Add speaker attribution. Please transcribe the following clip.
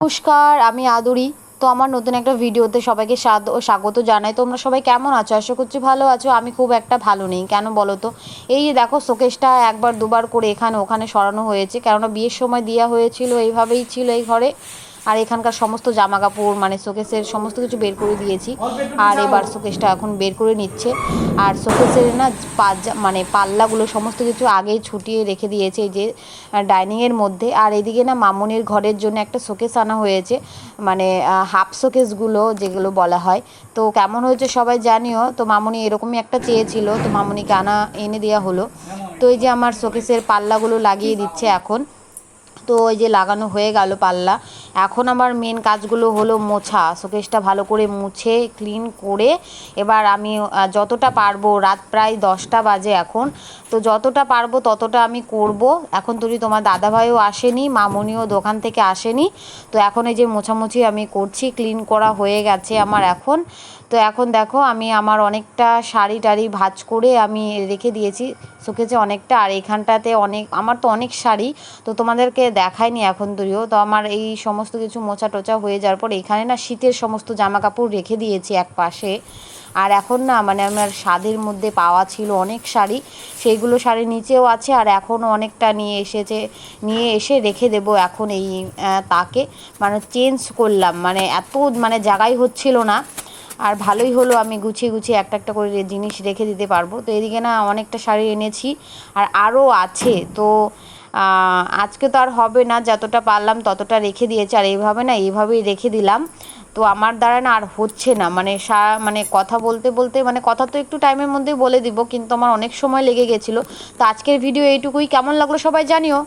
Speaker 1: নমস্কার, আমি আদুরি। তো আমার নতুন একটা ভিডিওতে সবাইকে স্বাগত জানাই। তোমরা সবাই কেমন আছো? আশা করছি ভালো আছো। আমি খুব একটা ভালো নেই। কেন বলো তো? এই যে দেখো, শোকেশটা একবার দুবার করে এখানে ওখানে সরানো হয়েছে। কেননা বিয়ের সময় দেওয়া হয়েছিল, এইভাবেই ছিল এই ঘরে। আর এখানকার সমস্ত জামা কাপড় মানে শোকেসের সমস্ত কিছু বের করে দিয়েছি। আর এবার শোকেসটা এখন বের করে নিচ্ছে। আর শোকেসের না পাজা মানে পাল্লাগুলো, সমস্ত কিছু আগেই ছুটিয়ে রেখে দিয়েছে যে ডাইনিংয়ের মধ্যে। আর এদিকে না মামনির ঘরের জন্য একটা শোকেস আনা হয়েছে। মানে হাফ শোকেসগুলো যেগুলো বলা হয়। তো কেমন হয়েছে সবাই জানিও। তো মামনি এরকমই একটা চেয়েছিল। তো মামনিকে আনা, এনে দেওয়া হলো। তো এই যে আমার শোকেসের পাল্লাগুলো লাগিয়ে দিচ্ছে এখন। তো ওই যে লাগানো হয়ে গেল পাল্লা। এখন আমার মেন কাজগুলো হলো মোছা। শোকেসটা ভালো করে মুছে ক্লিন করে এবার আমি যতটা পারব, রাত প্রায় দশটা বাজে এখন। তো যতটা পারব ততটা আমি করব। এখন তুমি তোমার দাদাভাইও আসেনি, মামনিও দোকান থেকে আসেনি, তো এখন এই যে মোছামুছি আমি করছি ক্লিন করা হয়ে গেছে আমার এখন। তো এখন দেখো আমি আমার অনেকটা শাড়ি টাড়ি ভাঁজ করে আমি রেখে দিয়েছি। শুকেছে অনেকটা, আর এখানটাতে অনেক, আমার তো অনেক শাড়ি, তো তোমাদেরকে দেখায়নি এখন তুইও তো আমার এই সমস্ত কিছু মোছা টোচা হয়ে যাওয়ার পর এখানে না শীতের সমস্ত জামা কাপড় রেখে দিয়েছি এক পাশে। আর এখন না মানে আমার স্বাদের মধ্যে পাওয়া ছিল অনেক শাড়ি, সেইগুলো শাড়ি নিচেও আছে আর এখনও অনেকটা নিয়ে এসেছে, নিয়ে এসে রেখে দেবো এখন এই তাকে। মানে চেঞ্জ করলাম মানে এত মানে জায়গাই হচ্ছিল না। আর ভালোই হলো আমি গুছিয়ে গুছিয়ে একটা একটা করে জিনিস রেখে দিতে পারব। তো এদিকে না অনেকটা শাড়ি এনেছি আর আরও আছে। তো আজকে তো আর হবে না, যতটা পারলাম ততটা রেখে দিয়েছি। আর এইভাবে না এইভাবেই রেখে দিলাম। তো আমার দ্বারা না আর হচ্ছে না। মানে সা মানে কথা বলতে বলতে মানে কথা তো একটু টাইমের মধ্যেই বলে দিব, কিন্তু আমার অনেক সময় লেগে গেছিল। তো আজকের ভিডিও এইটুকুই। কেমন লাগল সবাই জানিও।